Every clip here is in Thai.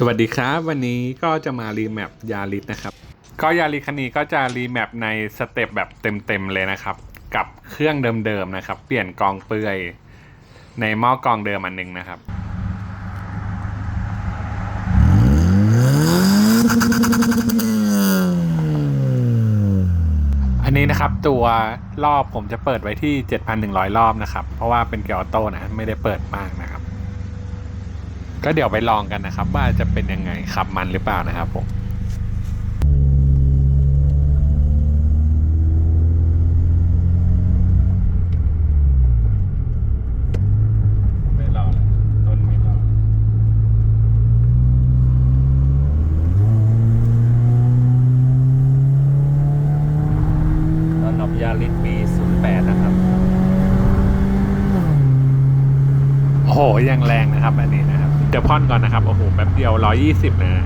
สวัสดีครับ วันนี้ก็จะมารีแมปยาริสนะครับ ก็ยาริสคันนี้ก็จะรีแมปในสเต็ปแบบเต็มๆเลยนะครับ กับเครื่องเดิมๆนะครับ เปลี่ยนกองเปื่อยในหม้อกองเดิมอันหนึงนะครับอันนี้นะครับตัวรอบผมจะเปิดไว้ที่ 7,100 รอบนะครับ เพราะว่าเป็นเกียร์ออโต้นะ ไม่ได้เปิดมากนะครับ ก็เดี๋ยวไปลองกันนะครับ ว่าจะเป็นยังไงขับมันหรือเปล่านะครับผมไม่รอแล้วต้นไม่รอสำหรับยาริสปี08 นะครับ โอ้โหยังแรงนะครับ อันนี้นะครับ เดี๋ยวพ่อนก่อนนะครับ โอ้โห แป๊บเดียว120นะ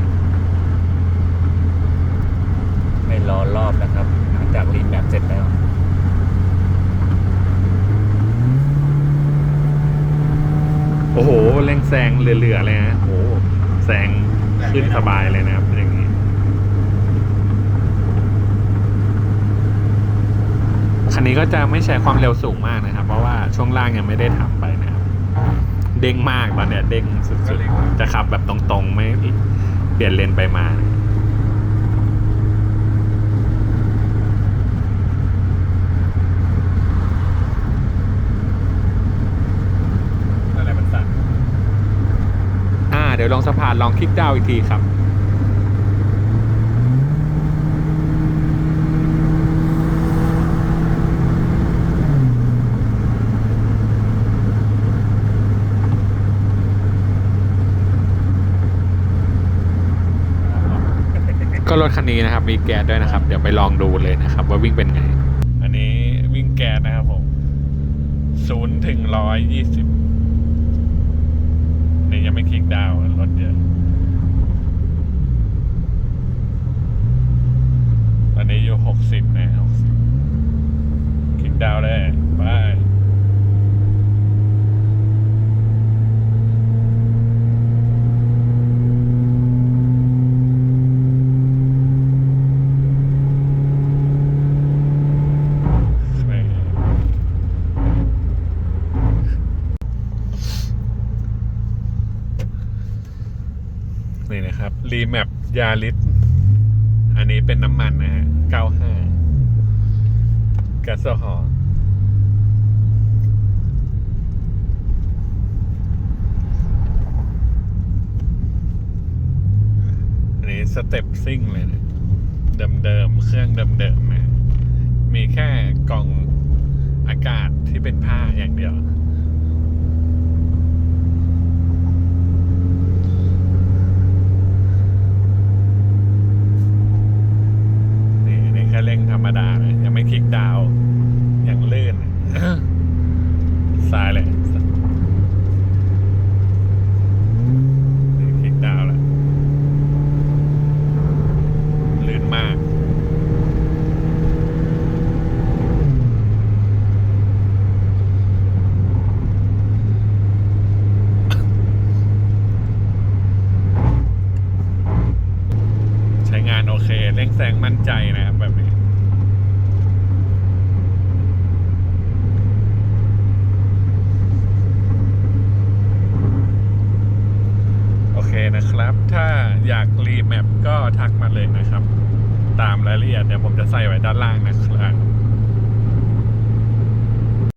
ไม่รอรอบนะครับ หลังจากรีแมปเสร็จแล้วโอ้โหเร่งแซงเหลือๆเลยนะโอ้โหแซงขึ้นสบายเลยนะครับอย่างนี้ คันนี้ก็จะไม่ใช้ความเร็วสูงมากนะครับ เพราะว่าช่วงล่างยังไม่ได้ทำไปนะครับ เด้งมากตอนเนี้ยเด้งสุดๆ จะขับแบบตรงๆ ไม่เปลี่ยนเลนไปมาอะไรมันสั่นอ่าเดี๋ยวลงสะพานลองคลิกดาวน์อีกทีครับ ก็ รถคันนี้นะครับ มีแก๊สด้วยนะครับ เดี๋ยวไปลองดูเลยนะครับ ว่าวิ่งเป็นไง อันนี้วิ่งแก๊สนะครับผมศูนย์ถึงร้อยยี่สิบนี่ยังไม่คลิกดาวรถเยอะตอนนี้อยู่หกสิบนะหกสิบคลิกดาวได้ไปแม่ง นี่นะครับ รีแมปยาริสอันนี้เป็นน้ำมันนะฮะ 95กัสโซฮอล์อันนี้สเต็ปซิ่งเลยนะเดิมๆ เครื่องเดิมๆนะมีแค่กล่องอากาศที่เป็นผ้าอย่างเดียว นี่นี่แค่เร่งธรรมดานะยังไม่คลิกดาวน์ยังลื่น ซ้ายเลยคลิกดาวน์แล้วลื่นมาก ใช้งานโอเค เร่งแซงมั่นใจนะครับแบบนี้ โอเค นะครับ ถ้าอยากรีแมปก็ทักมาเลยนะครับ ตามรายละเอียดเดี๋ยวผมจะใส่ไว้ด้านล่างนะครับ